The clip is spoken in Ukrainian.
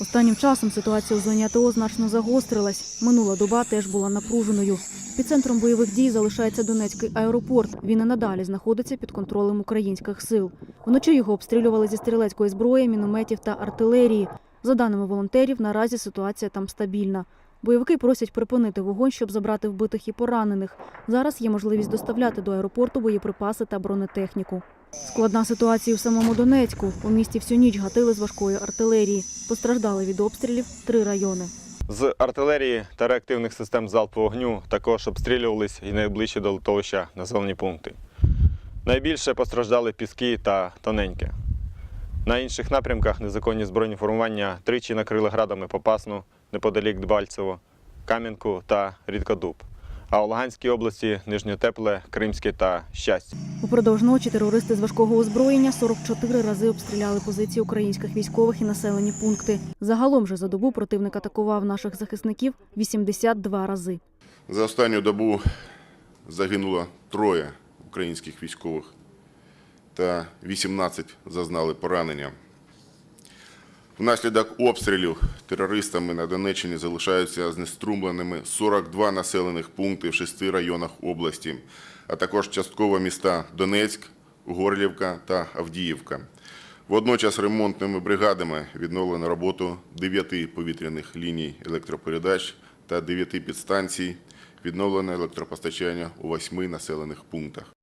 Останнім часом ситуація у зоні АТО значно загострилась. Минула доба теж була напруженою. Під центром бойових дій залишається Донецький аеропорт. Він і надалі знаходиться під контролем українських сил. Вночі його обстрілювали зі стрілецької зброї, мінометів та артилерії. За даними волонтерів, наразі ситуація там стабільна. Бойовики просять припинити вогонь, щоб забрати вбитих і поранених. Зараз є можливість доставляти до аеропорту боєприпаси та бронетехніку. Складна ситуація в самому Донецьку. У місті всю ніч гатили з важкої артилерії. Постраждали від обстрілів три райони. З артилерії та реактивних систем залпового вогню також обстрілювались і найближчі до литовища населені пункти. Найбільше постраждали Піски та Тоненьке. На інших напрямках незаконні збройні формування тричі накрили градами Попасну, неподалік Дбальцево, Кам'янку та Рідкодуб. А у Луганській області Нижньотепле, Кримське та Щастя. Упродовж ночі терористи з важкого озброєння 44 рази обстріляли позиції українських військових і населені пункти. Загалом же за добу противник атакував наших захисників 82 рази. За останню добу загинуло троє українських військових та 18 зазнали поранення. Внаслідок обстрілів терористами на Донеччині залишаються знеструмленими 42 населених пункти в шести районах області, а також частково міста Донецьк, Горлівка та Авдіївка. Водночас ремонтними бригадами відновлено роботу 9 повітряних ліній електропередач та 9 підстанцій, відновлено електропостачання у 8 населених пунктах.